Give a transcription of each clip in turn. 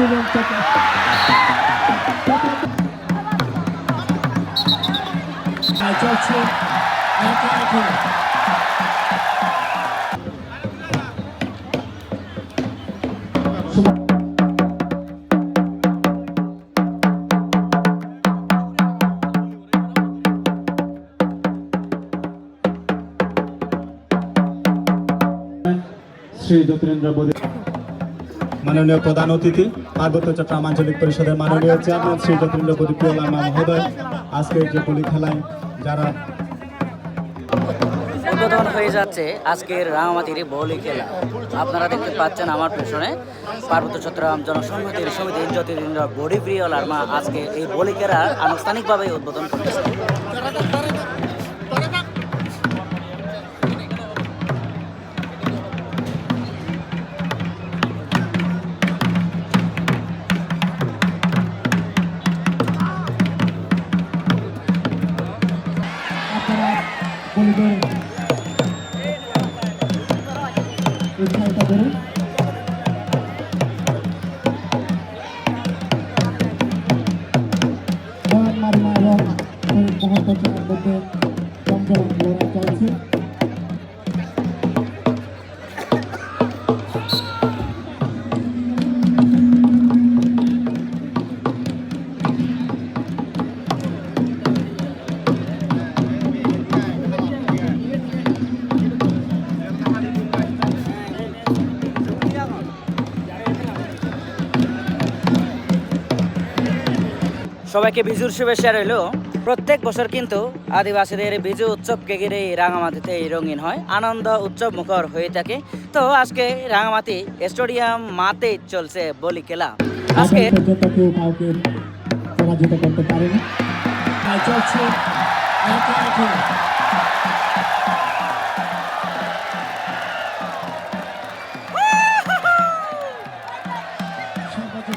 সুমন চাকা চলছে একে একে শ্রী জ্যোতিরেন্দ্র বোধি মাননীয় প্রধান অতিথি, পার্বত্য চট্টগ্রাম আঞ্চলিক পরিষদের মাননীয় চেয়ারম্যান শ্রী জ্যোতিরেন্দ্র বোধিপ্রিয় লামা মহোদয়। আজকের যে বলি খেলায় যারা উদ্বোধন হয়ে যাচ্ছে আজকের রাঙামাটির বলি খেলা। আপনারা দেখতে পাচ্ছেন আমার পেছনে পার্বত্য চট্টগ্রাম জনসংহতির সমিতি জ্যোতিরিন্দ্র বডি প্রিয় লার্মা আজকে এই বলি খেলা আনুষ্ঠানিকভাবে উদ্বোধন করতেছে সবাইকে বিজুর শুভেচ্ছা রইল। প্রত্যেক বছর কিন্তু আদিবাসীদের বিজু উৎসবকে ঘিরে রাঙামাটিতে রঙিন হয়, আনন্দ উৎসব মুখর হয়ে থাকে। তো আজকে রাঙামাটি স্টেডিয়াম মাতে চলছে বলি খেলা। আজকে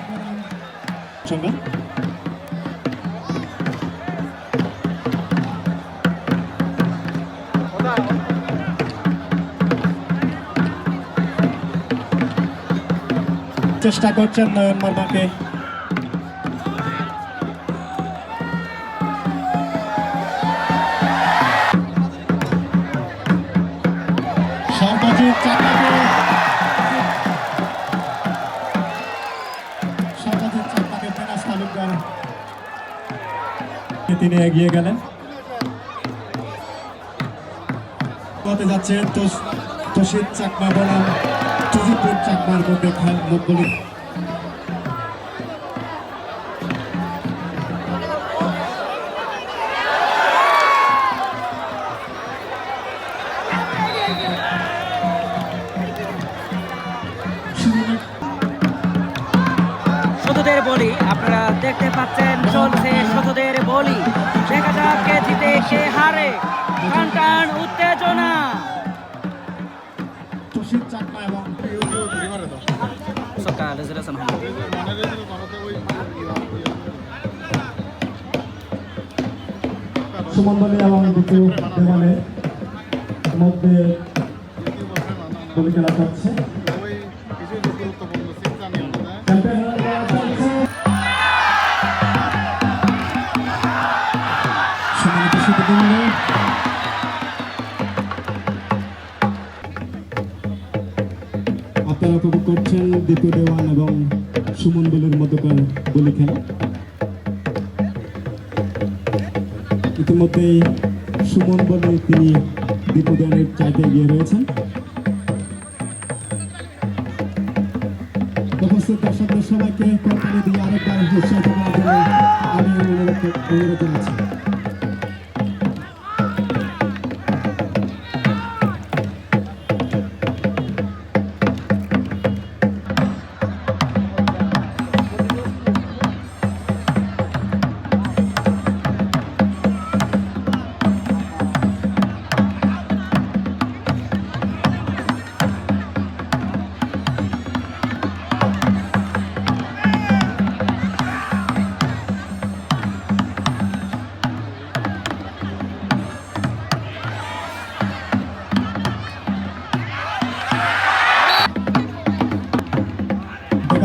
বনাম সঙ্গে চেষ্টা করছেন নয়ন মার্মাকে তিনি এগিয়ে গেলেন। হতে যাচ্ছে তোষিত চাকমা বনাম। চাকমার মধ্যে খেল মুখগুলি সতদের বলি। আপনারা দেখতে পাচ্ছেন চলছে সতদের বলি। দেখা যাক কে জিতে, কে হারে। টান টান উত্তেজনা। সকাল রেজুলেশন সুমন বলি এবং দুটো দেওয়ালের মধ্যে খেলা চলছে। মধ্যকার গুলি ইতিমধ্যেই সুমন বলে তিনি চাইতে রয়েছেন। দর্শকদের সবাইকে কোম্পানি দিয়ে আরেকবার উৎসাহিত আমি অনুরোধ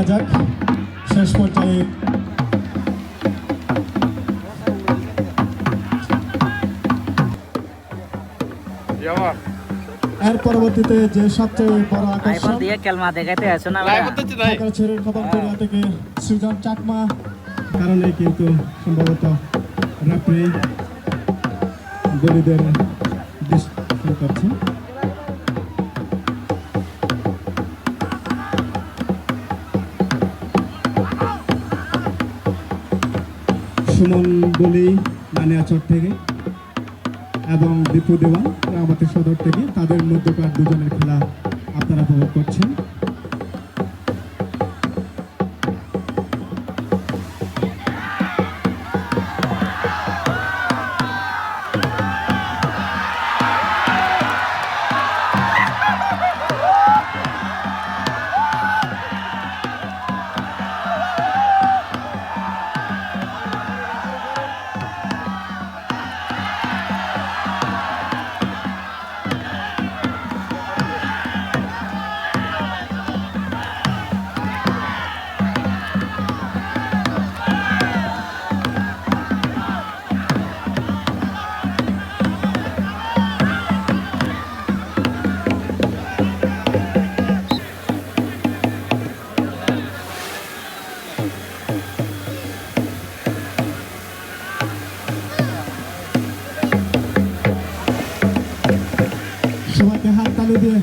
জানাচ্ছি শেষ পর্যায়ে এর পরবর্তীতে যে সবচেয়ে বড় আকর্ষণ দিয়ে কেলমা দেখাইতে আছো না ছেড়ের খবর থেকে সৃজন চাকমা কারণে কিন্তু সম্ভবত রেফারি বলিদের দৃষ্টি করছেন সুমন বলি নানিয়াচর থেকে এবং দীপু দেওয়া আমাদের সদর থেকে। তাদের মধ্যকার দুজনের খেলা আপনারা উপভোগ করছেন।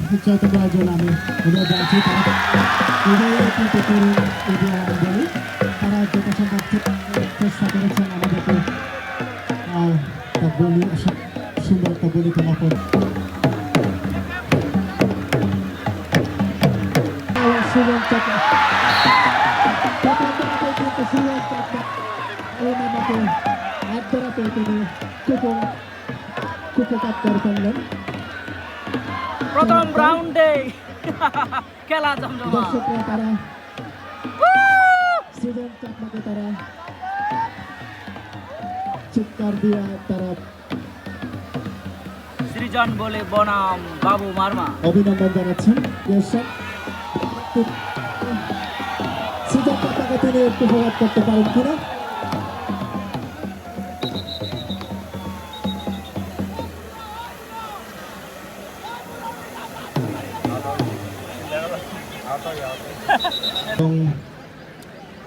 উচ্চারিত করার জন্য আমি অনুরোধ জানাচ্ছি তারা চেষ্টা করেছেন আমাদেরকে সুন্দর বলি তোলা করে কিন্তু সুজন প্রথম রাউন্ডে খেলা জমজমা তারা। চিৎকার দিয়ে তারা। সৃজন বলে বনাম বাবু মারমা। অভিনন্দন জানাচ্ছেন। দর্শক সৃজন চাকমাকে তিনি একটু প্রভাব করতে পারেন কিনা?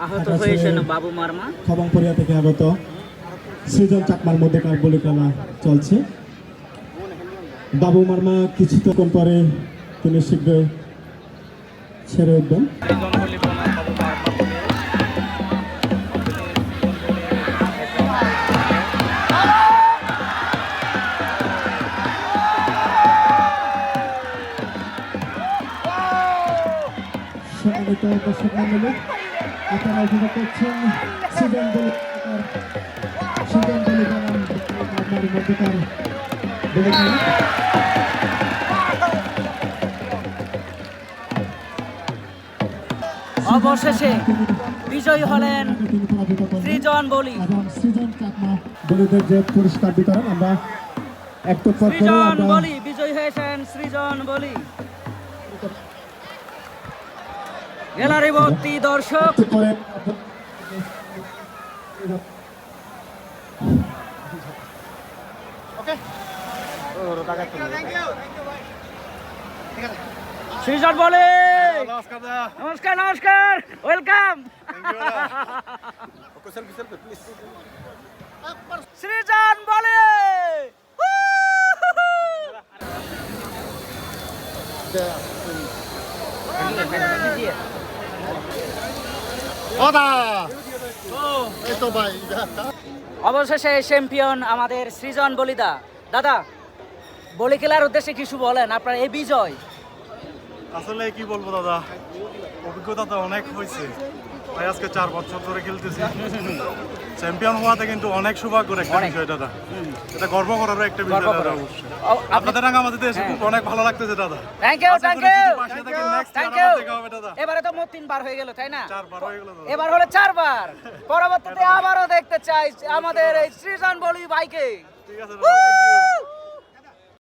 আহত হয়েছেন বাবু মারমা। খবংপুরিয়া থেকে আগত। সৃজন চাকমার মধ্যেকার বলি খেলা চলছে। বাবু মার্মা, কিছুক্ষণ পরে তিনি শীঘ্রই ছেড়ে উঠবেন। দর্শক মন্ডলী আপনারা উপভোগ করছেন সৃজন বলি সৃজন বলি বনাম আপনার মধ্যকার অবশেষে বিজয়ী হলেন সৃজন বলি। এবং সৃজন চাকমা বলিদের যে পুরস্কার বিতরণ আমরা সৃজন বলি বিজয়ী হয়েছেন সৃজন বলি। গ্যালারি ভর্তি দর্শক সৃজন বলি নমস্কার নমস্কার ওয়েলকাম সৃজন বলি অবশেষে চ্যাম্পিয়ন আমাদের সৃজন বলিদা। দাদা বলি খেলার উদ্দেশ্যে কিছু বলেন আপনার এই বিজয়। আসলে কি বলব দাদা? অভিজ্ঞতা তো অনেক হয়েছে তাই আজকে চার বছর ধরে খেলতেছি। চ্যাম্পিয়ন হওয়াতে কিন্তু অনেক সৌভাগ্যের একটা বিষয় দাদা। এটা গর্ব করারও একটা বিষয় দাদা। অবশ্যই আপনাদের রাঙা আমাদের দেশে খুব অনেক ভালো লাগতেছে দাদা। Thank you thank you thank you দাদা। এবারে তো মোট তিনবার হয়ে গেল তাই না? চারবার হয়ে গেল এবার হলো চারবার পরবর্তীতে আবারও দেখতে চাই আমাদের এই সৃজন বলি ভাইকে। ঠিক আছে.